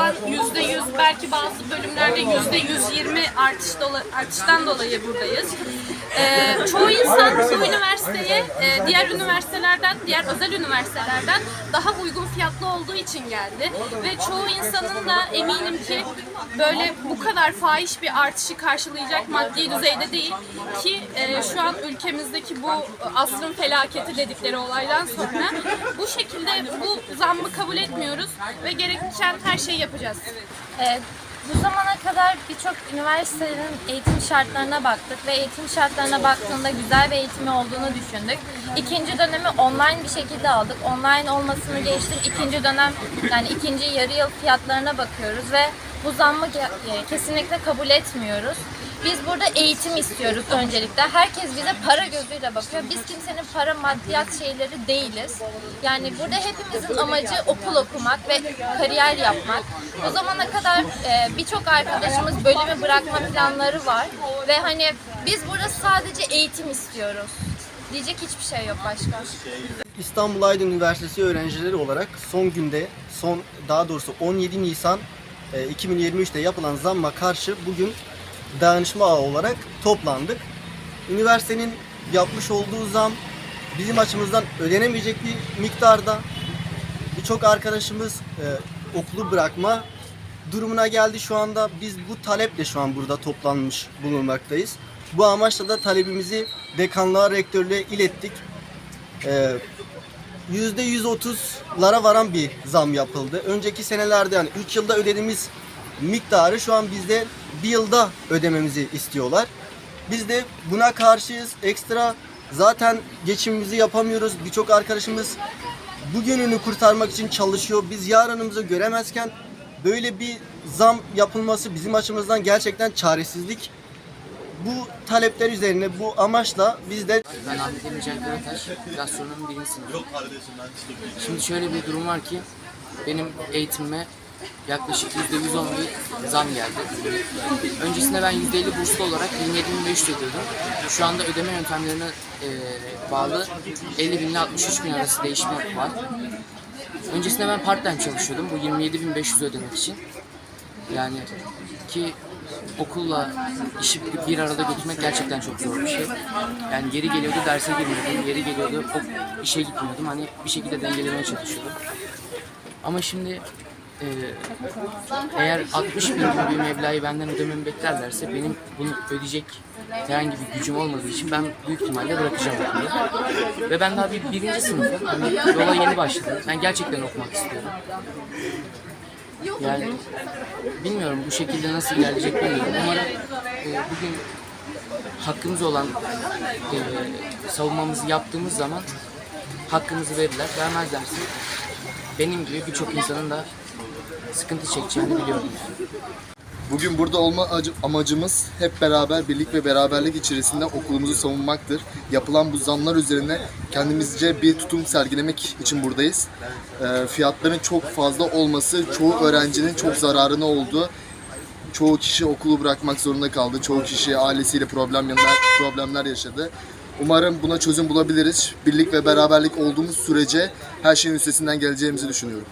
olan yüzde yüz belki bazı bölümlerde yüzde yüz yirmi artış dola, artıştan dolayı buradayız. Ee, çoğu insan bu üniversiteye e, diğer üniversitelerden, diğer özel üniversitelerden daha uygun fiyatlı olduğu için geldi. Ve çoğu insanın da eminim ki böyle bu kadar fahiş bir artışı karşılayacak maddi düzeyde değil. Ki e, şu an ülkemizdeki bu asrın felaketi dedikleri olaydan sonra bu şekilde bu zammı kabul etmiyoruz ve gereken her şeyi yapacağız. Ee, bu zamana kadar birçok üniversitenin eğitim şartlarına baktık ve eğitim şartlarına baktığında güzel bir eğitimi olduğunu düşündük. İkinci dönemi online bir şekilde aldık. Online olmasını geçtik. İkinci dönem yani ikinci yarı yıl fiyatlarına bakıyoruz ve bu zammı e, kesinlikle kabul etmiyoruz. Biz burada eğitim istiyoruz öncelikle. Herkes bize para gözüyle bakıyor. Biz kimsenin para maddiyat şeyleri değiliz. Yani burada hepimizin amacı okul okumak ve kariyer yapmak. O zamana kadar e, birçok arkadaşımız bölümü bırakma planları var. Ve hani biz burada sadece eğitim istiyoruz. Diyecek hiçbir şey yok başka. İstanbul Aydın Üniversitesi öğrencileri olarak son günde, son daha doğrusu 17 Nisan e, 2023'te yapılan zamma karşı bugün dayanışma ağı olarak toplandık. Üniversitenin yapmış olduğu zam bizim açımızdan ödenemeyecek bir miktarda. Birçok arkadaşımız e, okulu bırakma durumuna geldi şu anda. Biz bu taleple şu an burada toplanmış bulunmaktayız. Bu amaçla da talebimizi dekanlığa, rektörlüğe ilettik. Ee, %130'lara varan bir zam yapıldı. Önceki senelerde yani 3 yılda ödediğimiz miktarı şu an bizde bir yılda ödememizi istiyorlar. Biz de buna karşıyız. Ekstra zaten geçimimizi yapamıyoruz. Birçok arkadaşımız bugününü kurtarmak için çalışıyor. Biz yarınımızı göremezken böyle bir zam yapılması bizim açımızdan gerçekten çaresizlik. Bu talepler üzerine bu amaçla biz de Ben Ahmet Emircan Karataş, gastronomi birinci sınıfı. Şimdi şöyle bir durum var ki, benim eğitimime yaklaşık %110 bir zam geldi. Öncesinde ben %50 burslu olarak 27.500 ödüyordum. Şu anda ödeme yöntemlerine e, bağlı 50 bin ile 63 bin arası değişme var. Öncesinde ben part time çalışıyordum bu 27.500 ödemek için. Yani ki okulla işi bir arada götürmek gerçekten çok zor bir şey. Yani yeri geliyordu derse girmiyordum, yeri geliyordu ok- işe gitmiyordum. Hani bir şekilde dengelemeye çalışıyordum. Ama şimdi e, eğer 60 bin gibi bir meblağı benden ödememi beklerlerse benim bunu ödeyecek herhangi bir gücüm olmadığı için ben büyük ihtimalle bırakacağım okulu. Ve ben daha bir birinci sınıfım. Hani yola yeni başladım. Ben gerçekten okumak istiyorum. Yani bilmiyorum bu şekilde nasıl ilerleyecek bilmiyorum. Umarım e, bugün hakkımız olan e, savunmamızı yaptığımız zaman hakkımızı verirler. Vermezlerse benim gibi birçok insanın da sıkıntı çekeceğini biliyorum. Bugün burada olma acı- amacımız hep beraber birlik ve beraberlik içerisinde okulumuzu savunmaktır. Yapılan bu zamlar üzerine kendimizce bir tutum sergilemek için buradayız. Ee, fiyatların çok fazla olması çoğu öğrencinin çok zararına oldu. Çoğu kişi okulu bırakmak zorunda kaldı. Çoğu kişi ailesiyle problemler, problemler yaşadı. Umarım buna çözüm bulabiliriz. Birlik ve beraberlik olduğumuz sürece her şeyin üstesinden geleceğimizi düşünüyorum.